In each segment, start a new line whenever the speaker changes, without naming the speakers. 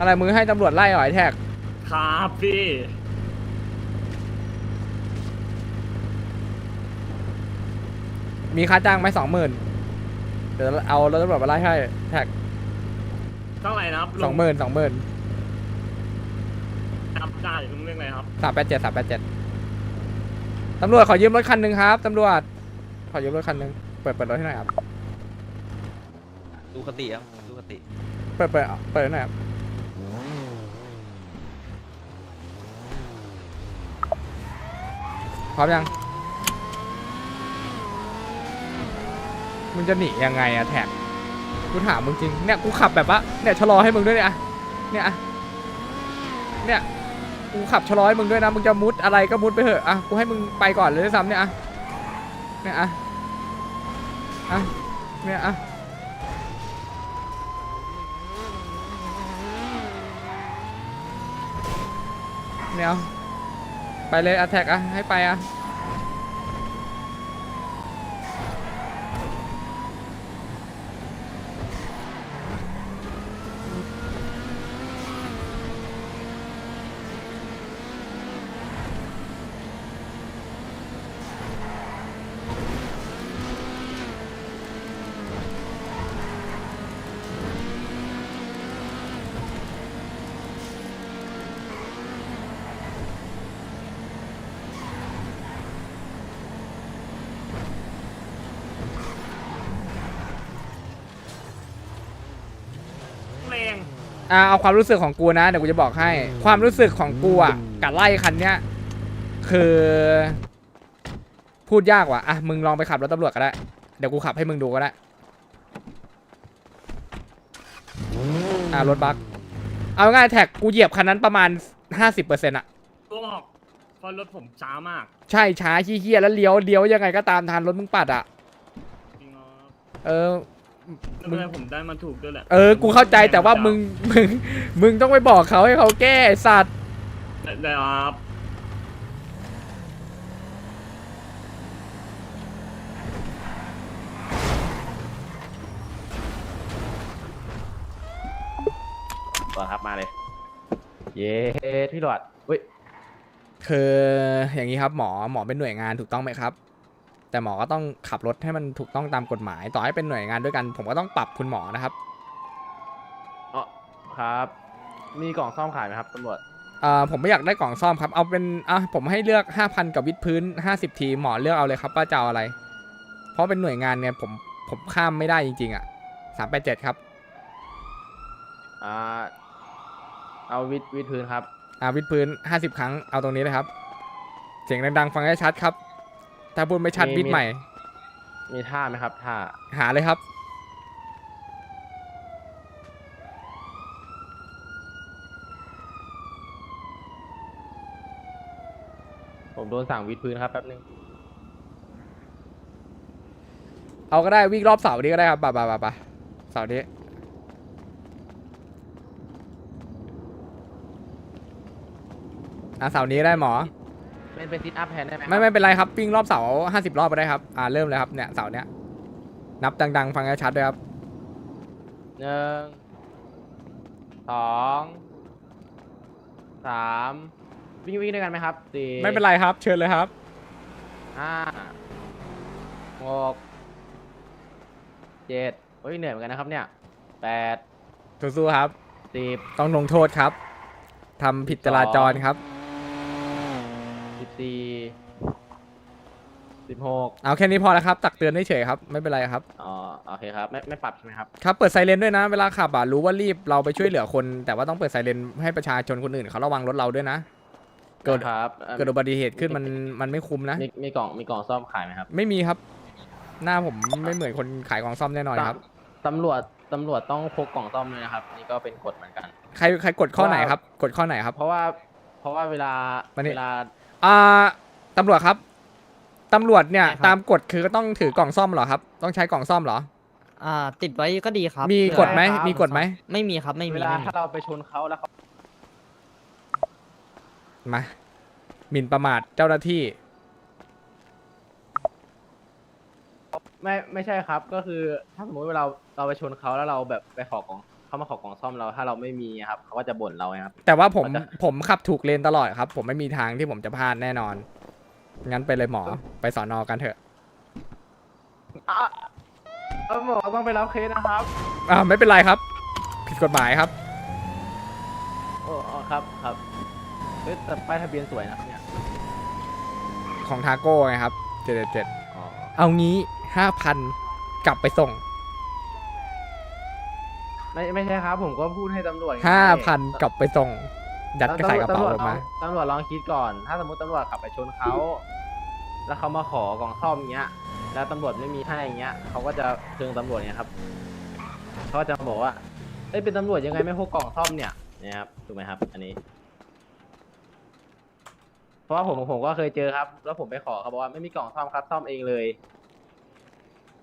อะไรมึงให้ตำรวจไล่เหรอไอ้แท็ก
ครับพี่
มีค่าจ้างไหมสองหมื่นเดี๋ยวเอารถตำรวจมาไล่ให้แท็ก
เท่าไหร่นะครับ
สองหมื่นสองหมื่น
จำได้ลุงเรื่องอะไรครับ
สามแปดเจ็ดสามแปดเจ็ดตำรวจขอยืมรถคันหนึ่งครับตำรวจ ขอยืมรถคันหนึ่งเปิดเปิดรถให้หน่อยครับ
ดูคติครับดูคติ
เปิดเปิดเปิดให้หน่อยครับ ร้อมยัง มึงจะหนียังไงอะแท็ก กูถามมึงจริง เนี่ยกูขับแบบว่า เนี่ยชะลอให้มึงด้วยเนี่ยอะเนี่ยอะเนี่ย กูขับชะลอให้มึงด้วยนะ มึงจะมุดอะไรก็มุดไปเถอะอะกูให้มึงไปก่อนเลยด้วยซ้ำเนี่ยอะเนี่ยอะอะเนี่ยอะเดี๋ย ไปเลยอัแทกอะให้ไปอะ อ่าเอาความรู้สึกของกูนะเดี๋ยวกูจะบอกให้ ความรู้สึกของกูอะกับไล่คันเนี้ยคือ พูดยากว่ะอะมึงลองไปขับรถตำรวจก็ได้ เดี๋ยวกูขับให้มึงดูก็ได้อ่ารถบัสเอาง่ายๆแท็กกูเหยียบคันนั้นประมาณ 50%อะ
ตัวออกเพราะรถผมช้ามาก
ใช่ช้าขี้เกียจแล้วเลี้ยวเลี้ยวยังไงก็ตามทันรถมึงปัดอะ
จริงเหรอ
เออ
ไม่เป็นไรผมได้มาถูกด้วยแหละ
เออ กูเข้าใจแต่ว่ามึง มึง มึงต้องไปบอกเขาให้เขาแก้ไอ้สัตว์
ได้ได้ครับ
ต่อครับมาเลย เย้พี่หลอดเฮ้ย
คืออย่างนี้ครับหมอหมอเป็นหน่วยงานถูกต้องไหมครับ แต่หมอก็ต้องขับรถให้มันถูกต้องตามกฎหมาย ต่อให้เป็นหน่วยงานด้วยกัน ผมก็ต้องปรับคุณหมอนะครับ
อ๋อครับ มีกล่องซ่อมขายไหมครับตำรวจ
เอ่อผมไม่อยากได้กล่องซ่อมครับเอาเป็นอะผมให้เลือก 5,000 กับวิดพื้น 50 ทีหมอเลือกเอาเลยครับว่าจะเอาอะไร เพราะเป็นหน่วยงานเนี่ยผมผมข้ามไม่ได้จริง ๆ อะ387ครับ
อ่าเอาวิดวิดพื้นครับ
อ่าวิดพื้น 50 ครั้งเอาตรงนี้เลยครับ เสียงดังๆฟังให้ชัดครับ ถ้าพูดไม่ชัด
มี
วิด
มี
ใหม่
มีท่าไหมครับท่า
หาเลยครับ
ผมโดนสั่งวิดพื้นครับแป๊บนึง
เอาก็ได้วิ่งรอบเสาร์นี้ก็ได้ครับป่ะป่ะป่ะป่ะเสาร์นี้อะเสาร์นี้ได้หมอ
เป็นเป็นซิทอัพแทนได้ไหมครับ
ไม่ไม่เป็นไรครับวิ่งรอบเสาห้าสิบรอบไปได้ครับอ่าเริ่มเลยครับเนี่ยเสาร์เนี้ยนับดัง ๆ ฟังให้ชัดด้วยครับ
หนึ่งสองสามวิ่งวิ่งด้วยกันไหมครับสี่
ไม่เป็นไรครับ เชิญเลยครับ
ห้าหกเจ็ดโอ้ยเหนื่อยเหมือนกันนะครับเนี่ยแปด
สู้ๆครับ
สิบ
ต้องลงโทษครับทำผิดจราจรครับ
สิบสี่สิบหก
เอาแค่นี้พอแล้วครับ ตักเตือนเฉยๆครับ ไม่เป็นไรครับ
อ๋อโอเคครับ ไม่ไม่ปรับใช่ไหมครับ
ครับ เปิดไซเรนด้วยนะ เวลาขับอะรู้ว่ารีบเราไปช่วยเหลือคน แต่ว่าต้องเปิดไซเรนให้ประชาชนคนอื่นเขาระวังรถเราด้วยนะ เกิด
ครับเอ่อ
เกิดอุบัติเหตุขึ้นมันมันไม่คุ้มนะ
มีมีกล่องมีกล่องซ่อมขายไหมครับ
ไม่มีครับ หน้าผมไม่เหมือนคนขายของซ่อมแน่นอนครับ
ตำรวจตำรวจต้องพกกล่องซ่อมด้วยนะครับ นี่ก็เป็นกฎเหมือนกัน
ใครใครกดข้อไหนครับ กดข้อไหนครับ
เพราะว่า เพราะว่าเวลา
มานี่
เวลา
อ่าตำรวจครับตำรวจเนี่ย
ใช่ครับ
ตามกฎคือก็ต้องถือกล่องซ่อมเหรอครับ ต้องใช้กล่องซ่อมเหรอ
อ่า ติดไว้ก็ดีครับ
มี
เผื่อก
ฎไหม
ครับ
มีกฎไหม
ไม่มีครับไม่
เว
มี
ลา
ไม่มี
ถ้าเราไปชนเขาแล้วเขา
มาหมิ่นประมาทเจ้าหน้าที่
ไม่ไม่ใช่ครับ ก็คือถ้าสมมติว่าเราเราไปชนเขาแล้วเราแบบไปขอกล่อง เขามาขอกล่องซ่อมเราถ้าเราไม่มีครับเขาก็จะบ่นเราไงครับ
แต่ว่าผม
มันจะ
ผมขับถูกเลนตลอดครับ ผมไม่มีทางที่ผมจะพลาดแน่นอน งั้นไปเลยหมอไปสอนอกันเถอะ
อะเออหมอต้องไปรับเคสนะครับ
อ่าไม่เป็นไรครับ ผิดกฎหมายครับ
โอ้อ๋อครับครับเฮ้ยแต่ป้ายทะเบียนสวยนะเนี่ย
ของทาโก้ไงครับเจ็ดเจ็ด
อ๋อ
เอางี้ห้าพันกลับไปส่ง
ไม่ไม่ใช่ครับ ผมก็พูดให้ตำรวจไง
ห้าพันกลับไปส่งยัดกระใส่กระเป๋า
ตำวจ
ผมมา
ตำรวจลองคิดก่อน ถ้าสมมติตำรวจขับไปชนเขาแล้วเขามาขอกล่องซ่อมเงี้ย แล้วตำรวจไม่มีให้อย่างเงี้ยเขาก็จะเชิงตำรวจเนี่ยครับเขาก็จะบอกว่าเอ้ยเป็นตำรวจยังไงไม่พกกล่องซ่อมเนี่ยเนี่ยครับถูกไหมครับ อันนี้ เพราะว่าผมผมก็เคยเจอครับ แล้วผมไปขอเขาบอกว่าไม่มีกล่องซ่อมครับซ่อมเองเลย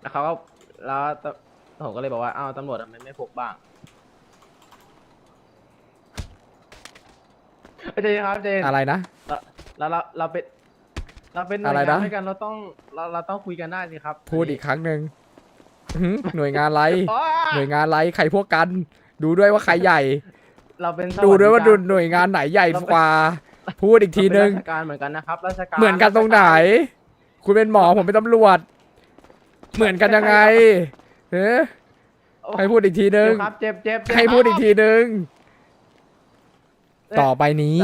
แล้วเขาก็แล้ว ผมก็เลยบอกว่าอ้าวตำรวจทำไมไม่พกบ้างเจนครับเจน
อะไรนะ
เราเราเราเป็นเราเป็นหน่วย
อะไร
งาน
นะ
ด้วยกันเราต้องเราเราต้องคุยกันได้สิครับ
พูดอีกครั้งหนึ่งหืมหน่วยงานอะไร
อ๋อ
หน่วยงานอะไรใครพวกกัน ดูด้วยว่าใครใหญ่
เราเป็น
ดูด้วยว่า
ส
ดู
ส
หน่วยงานไหนใหญ่กว่า พูดอีกทีนึง
เราเป็นราชการเหมือนกันนะครับราชการ
เหมือนกันตรงไหน คุณเป็นหมอผมเป็นตำรวจ เหมือนกันยังไง เฮ้
โอ้
ใครพูดอีกทีนึง
เจ็บครับเจ็บเจ็บเจ็บ
ใครพูดอีกทีนึง
เอ้ย
ต่อไปนี้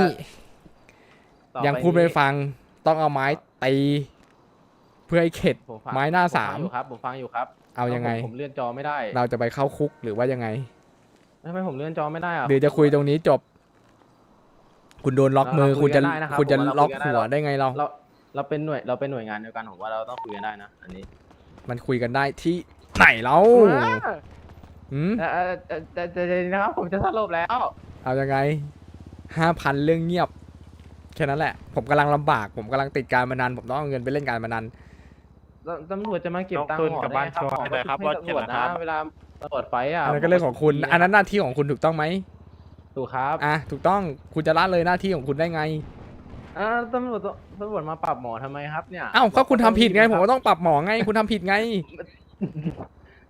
ต่อป
ยังพูดไม่
นี้
ฟัง ต้องเอาไม้ตี เพื่อให้เข็ด
ผมฟัง
ไม้หน้า
ผฟั
สาม
อยู่ครับผมฟังอยู่ครับ
เอายังไง
ผมผมเลื่อนจอไม่ได้
เราจะไปเข้าคุกหรือว่ายังไง
ทำไมผมเลื่อนจอไม่ได้อะ
หรือจะคุยตรงนี้จบ คุณโดนล็อกมือ
เราคุ
คุณ
ยกั
จะ
นได้นะครับ
คุณจะ
ผมว่าเรา
ล็อก
คุยกันได้
หัวได้ไงเรา
เราเราเป็นหน่วยเราเป็นหน่วยงานเดียวกันผมว่าเราต้องคุยกันได้นะอันนี้
มันคุยกันได้ที่ ไหนเราหืม
เอ่อเอ่อเอ่อเอ่อเดี๋ยวนะครับผมจะสรุปแล้ว
เอายังไงห้าพันเรื่องเงียบ แค่นั้นแหละ ผมกำลังลำบาก ผมกำลังติดการพนันผมต้องเอาเงินไปเล่นการพนัน
ตตำรวจจะมาเก็บตังค์
ลงทุน
หมอ
กับ
ได้
บ้าน
ไงครับ
ชัวร์
หมอ
เลยครับ
ให้
ว่า
ตำ
เก็
ร
บ
วจ
นะครั
นะ
บ
เวลาตำรวจไฟอะ
อันนั้นก็เรื่องของคุณ อันนั้นหน้าที่ของคุณถูกต้องไหม
ถูกครับ
อะ ถูกต้อง คุณจะละเลยหน้าที่ของคุณได้ไง
อ่าตำรวจตำรวจมาปรับหมอทำไมครับเนี่ย
อ้าวก็คุณทำผิดไง ผม
ก็
ก็ต้องปรับหมอไง คุณทำผิดไง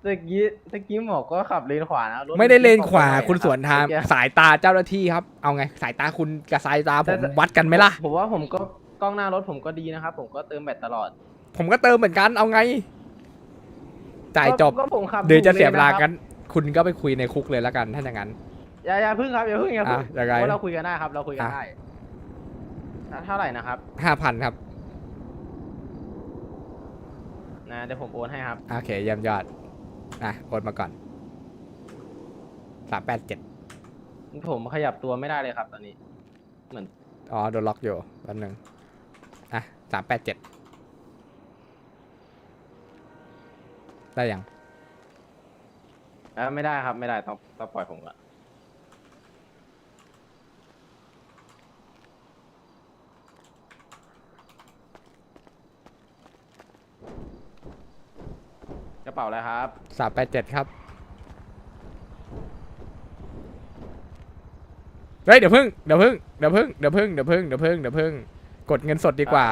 ตะกี้ตะกี้หมอก็ขับเลนขวานะรถ
ไม่ได้เลนขวา
ตรงไห
คุณสวนทาง
เมื่อกี้
สายตาเจ้าหน้าที่ครับ เอาไง สายตาคุณกับสายตาผมวัดกันไหมล่ะ
ผมว่าผมก็กล้องหน้ารถผมก็ดีนะครับ ผมก็เติมแบตตลอด
ผมก็เติมเหมือนกันเอาไง จ่ายจบ
ก็ผมขับ
เดี๋ยวจะเสียเวลา
ถู
กัน
นะค
คุณก็ไปคุยในคุกเลยแล้วกันถ้าอย่างนั้น
รับอย่าอย่าพึ่งครับอย่าพึ่งอย่าพึ่ง
อะยังไง
เพราะเราคุยกันได้ครับ เราคุยกัน
อะ
ได้อะเท่าไหร่นะครับ
ห้าพันครับ
นะเดี๋ยวผมโอนให้ครับ
โอเคเยี่ยมยอดอะโอนมาก่อนสามแปดเจ็ด
ผมขยับตัวไม่ได้เลยครับ ตอนนี้ เหมือน
อ๋อโดนล็อกอยู่แป๊บนึงอะสามแปดเจ็ดได้ยัง
เอ่อไม่ได้ครับไม่ได้ต้องต้องปล่อยผมก่อ ระเป๋าอะไรครับ
สามแปดเจ็ดครับ เฮ้ยเดี๋ยวพึ่งเดี๋ยวพึ่งเดี๋ยวพึ่งเดี๋ยวพึ่งเดี๋ยวพึ่งเดี๋ยวพึ่งเดี๋ยวพึ่งกดเงินสดดีกว่า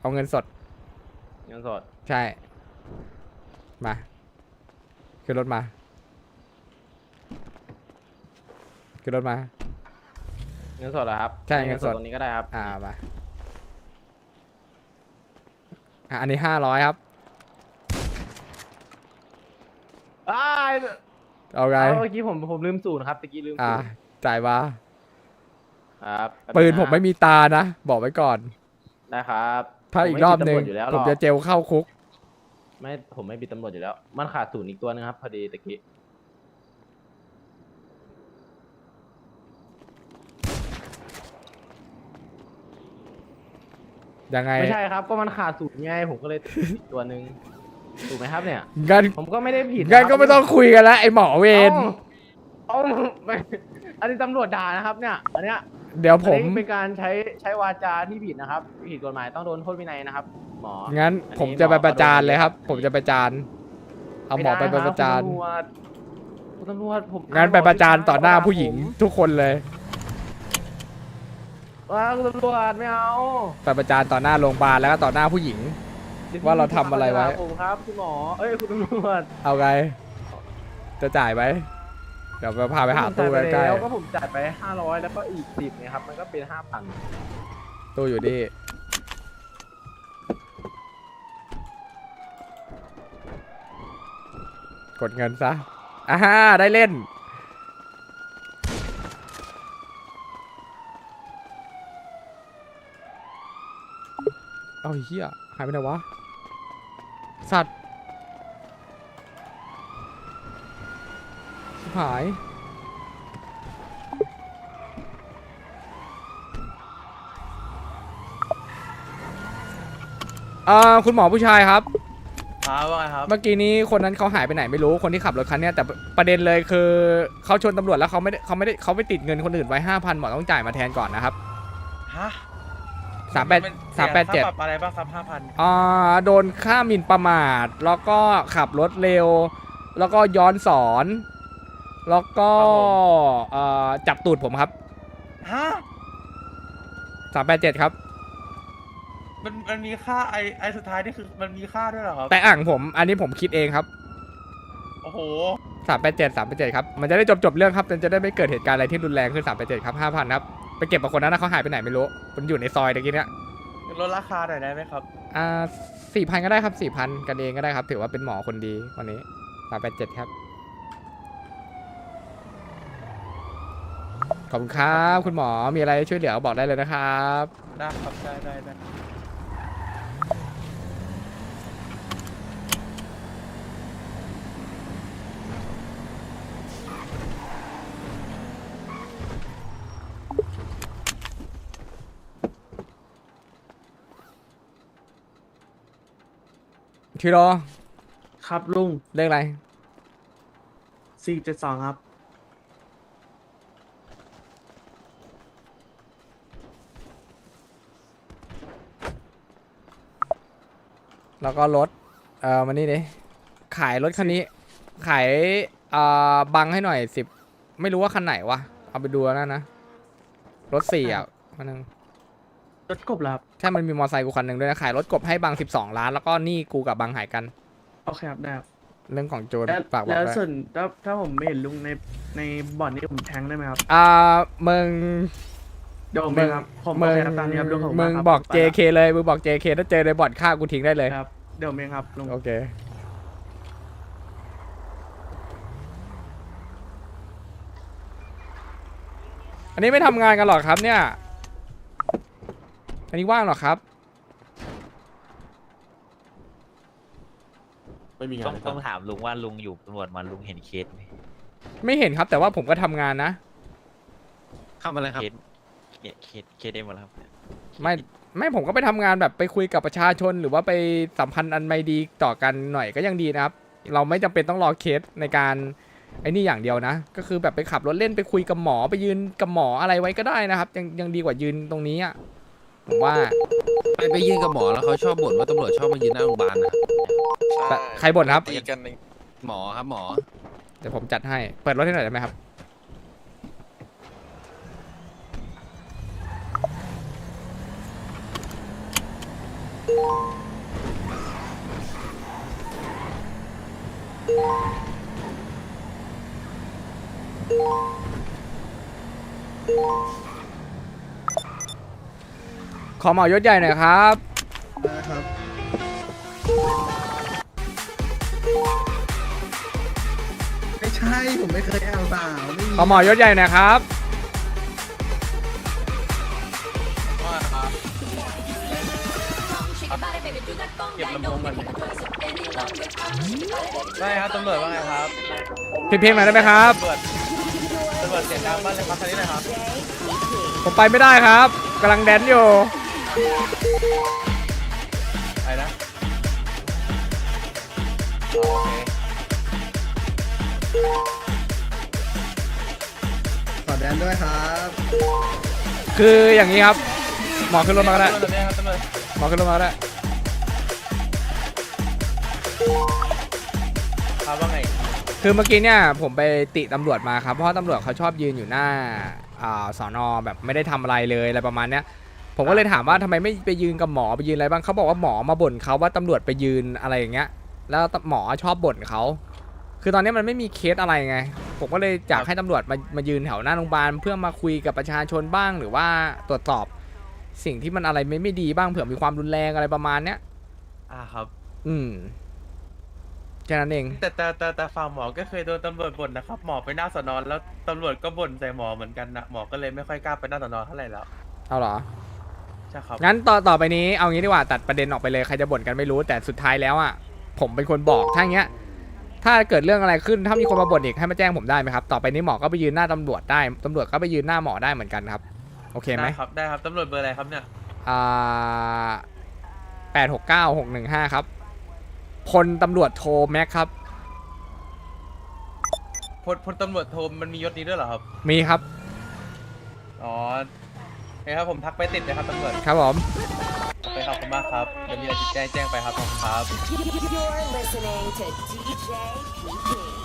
เอาเงินสด
เงินสด
ใช่ มาขึ้นรถมาขึ้นรถมา
เงินสดเหรอครับ
ใช่เงินสด
ตรงนี้ก็ได้ครับ
อ่ามาอะอันนี้ห้าร้อยครับ
อ้าย
เอาไง
เอาเมื่อกี้ผมผมลืมศูนย์ครับตะกี้ลืม
อ่า
ศูนย์
จ่ายมา
ครับ
ปืนผมไม่มีตานะ บอกไว้ก่อน
ได้ครับ
ถ้าอีกรอบหนึ่ง
ผมไม่มีตำวจอยู่แล้วห
ผ
ร
ม
อก
จะเจลเข้าคุก
ไม่ผมไม่มีตำรวจอยู่แล้ว มันขาดศูนย์อีกตัวนึงครับพอดีตะกี้
ยังไง
ไม่ใช่ครับ ก็มันขาดศูนย์ไงผมก็เลยอีกตัวนึง ถูกไหมครับเนี่ย
งั้น
ผมก็ไม่ได้ผิด
งั้นก็ไม่ต้องคุยกันแล้วไอ้หมอเวร
เอาไม่อันนี้ตำรวจด่านะครับเนี่ย อันเนี้ย
เดี๋ยวผม
อันนี้เป็นการใช้ใช้วาจาที่ผิดนะครับ ผิดกฎหมายต้องโดนโทษวินัยนะครับ หมอ
งั้น
อันนี้
ผมจะไป
หมอ
ประจาน
ก็โดน
เลยครับ
ครับ
ผมจะไปจานเอาหมอไป
ด้ค
ประจาน
คุณตำรวจคุณตำรวจผม
งั้นไปประจานต่อหน้า
เขด่
ผู้หญิง
ผม
ทุกคนเลย
ว้าคุณตำรวจไม่เอา
ไปประจานต่อหน้าโรงพยาบาลแล้วก็ต่อหน้าผู้หญิง
ดี๋ย
ว่าเราทำอะไรไว้
ผมครับคุณหมอ เอ้ยคุณตำรวจ
เอาไง จะจ่ายไหมเดี๋ยวพาไปหา
ผม
ตู้
จ่ายไป
ใกล้
แล้วก็ผมจ่ายไปห้าร้อยแล้วก็อีกสิบเนี่ยครับ มันก็เป็นห้าพัน
ๆตู้อยู่ดีกดเงินซะอ่าฮะได้เล่น เอาไอ้เฮียหายไปไหนวะ สัตว์ชิบหาย อ่า คุณหมอผู้ชายครับ
ครับว่าไงครับ
เมื่อกี้นี้คนนั้นเขาหายไปไหนไม่รู้ คนที่ขับรถคันเนี้ยแต่ประเด็นเลยคือเขาชนตำรวจแล้วเขาไม่ได้เขาไม่ได้เขาไปติดเงินคนอื่นไว้ห้าพันหมอต้องจ่ายมาแทนก่อนนะครับ
ฮะ
สามแปด
น
สามแปดเจ็ด
ค่ปรับอะไรบ้างครับห้าพัน
อ่าโดนค่าหมิ่นประมาท แล้วก็ขับรถเร็ว แล้วก็ย้อนสอน แล้วก็เอ่อจับตูดผมครับ
ฮะ
สามแปดเจ็ดครับ
มันมันมีค่าไอไอสุดท้ายนี่คือมันมีค่าด้วยเหรอครับ
แต่อ่างผมอันนี้ผมคิดเองครับ
โอ้โห
สามแปดเจ็ดสามแปดเจ็ดครับ มันจะได้จบจบๆเรื่องครับมันจะได้ไม่เกิดเหตุการณ์อะไรที่รุนแรงขึ้นสามแปดเจ็ดครับห้าพันครับ ไปเก็บกับคนนั้นนะเขาหายไปไหนไม่รู้มันอยู่ในซอยตะกี้เนี้ย
ลดราคาหน่อยได้ไหมครับ
อ่าสี่พันก็ได้ครับสี่พันกันเองก็ได้ครับ ถือว่าเป็นหมอคนดีวันนี้สามแปดเจ็ดครับ ขอบคุณครับ คุณหมอมีอะไรช่วยเหลือบอกได้เลยนะครับ
ได้ครับ ได้ได้ได้
ทีรอ
ครับลุง
เรื่องอะไร
สี่เจ็ดสองครับ
แล้วก็รถ เอ่อมานี่ดิ ขายรถคันนี้ ขายเอ่อบังให้หน่อยสิบ ไม่รู้ว่าคันไหนวะ เอาไปดูแล้วนะ รถสี่อะคันนึง
รถกบแล้วครับ
ถ้ามันมีมอเตอร์ไซค์กูคันหนึ่งด้วยนะขายรถกบให้บังสิบสองล้านแล้วก็หนี่กูกับบังหายกัน
โอเคครับได้ครับ
เรื่องของโจร
แล้ว
ฝากบอก
แล้ว
ด้วย
ส่วนถ้าถ้าผมไม่เห็นลุงในในบ่อนนี้ผมแทงได้ไหมครับ
อ่ามึง
เดี๋ยวผม
มึ
เองงครับผม
มึ
โองเคครับตามนี้ครับลุงขอบคุณ
มึ
มางกครับ
บอก
ไปละ
JK เลยมึงบอก JK ถ้าเจอในบ่อนฆ่ากูทิ้งได้เลย
ครับเดี๋ยวผมเองครับลุง
โอเค อันนี้ไม่ทำงานกันหรอครับเนี่ย อันนี้ว่างเหรอครับ
ไม่มีงา
ต้อนง
เลยค
ต้
รั
อบงถามลุงว่าลุงอยู่ตำรวจมาลุงเห็นเคสไหม
ไม่เห็นครับ แต่ว่าผมก็ทำงานนะ
ทำอะไรครับ
เคสเคสเคสเคสได้หมดแล้วครับ
ไม่ไม่ผมก็ไปทำงานแบบไปคุยกับประชาชน หรือว่าไปสัมพันธ์อันไม่ดีต่อกันหน่อยก็ยังดีนะครับ เราไม่จำเป็นต้องรอเคสในการไอ้นี่อย่างเดียวนะ ก็คือแบบไปขับรถเล่นไปคุยกับหมอไปยืนกับหมออะไรไว้ก็ได้นะครับ ยังยังดีกว่ายืนตรงนี้อะ ผมว่า
ไปไปยืนกับหมอแล้วเขาชอบบ่นว่าตำรวจชอบมายืนหน้าโรงพยาบาลนะ
แต่ใครบ่นครับ
ตีกันในหมอครับหมอ
เดี๋ยวผมจัดให้ เปิดรถให้หน่อยได้ไหมครับ ขอเหมายศใหญ่หน่อยครับ
ไม่ใช่ ผมไม่เคยแอบสาวไม่มี
ขอเหมายศใหญ่หน่อยครับ
เก็บลำโพงก่อนได้ครับตำรวจว่าไงครับ
ปิดเพลงหน่อยได้ไหมครับ
ตำรวจตำรวจเสียงดังมากเลยครับคันนี้เลยครับ
ผมไปไม่ได้ครับกำลังแดนอยู่
ไปนะโอเค
ขอแดนด้วยครับ
คืออย่างนี้ครับ หมอขึ้นรถมาก็ได้
ตำรวจเนี่ยครับตำรวจ
หมอขึ้นรถมาก็ได้
ครับว่าไง
คือเมื่อกี้เนี่ยผมไปติตำรวจมาครับ เพราะตำรวจเขาชอบยืนอยู่หน้าอ่าสอนอแบบไม่ได้ทำอะไรเลยอะไรประมาณเนี้ย ผมก็เลยถามว่าทำไมไม่ไปยืนกับหมอไปยืนอะไรบ้างเขาบอกว่าหมอมาบ่นเขาว่าตำรวจไปยืนอะไรอย่างเงี้ย แล้วหมอชอบบ่นเขาคือตอนนี้มันไม่มีเคสอะไรไงผผมก็เลยอยากให้ตำรวจมามายืนแถวหน้าโรงพยาบาลเพื่อมาคุยกับประชาชนบ้างหรือว่าตรวจสอบ สิ่งที่มันอะไรไม่ไม่ดีบ้างเผื่อมีความรุนแรงอะไรประมาณเนี้ย
อ่าครับ
อืมแค่นั้นเอง
แต่แต่แต่แต่ฝั่งหมอก็เคยโดนตำรวจบ่นนะครับ หมอไปหน้าสอนอนแล้วตำรวจก็บ่นใส่หมอเหมือนกันนะหมอก็เลยไม่ค่อยกล้าไปหน้าสอนอเท่าไหร่แล้ว
เอาเหรอ
ใช่ครับ
งั้นต่อต่อไปนี้เอางี้ดีกว่าตัดประเด็นออกไปเลยใครจะบ่นกันไม่รู้แต่สุดท้ายแล้วอะผมเป็นคนบอกถ้าอย่างเงี้ย ถ้าเกิดเรื่องอะไรขึ้นถ้ามีคนมาบ่นอีกให้มาแจ้งผมได้ไหมครับต่อไปนี้หมอก็ไปยืนหน้าตำรวจได้ตำรวจก็ไปยืนหน้าหมอได้เหมือนกันครับ โอเคไหม
ได้ครับได้ครับตำรวจเบอร์อะไรครับเนี่ย
อ่าแปดหกเก้าหกหนึ่งห้าครับพลตำรวจโทแม็กครับ
พลพลตำรวจโทมันมียศนี้ด้วยเหรอครับ
มีครับ
อ๋อ โอเคครับผมทักไปติดเลยครับตำรวจ
ครับผม
โอเคขอบคุณมากครับเดี๋ยวมีอะไรจะแจ้งแจ้งไปครับขอบคุณครับ
You're listening to DJ PP.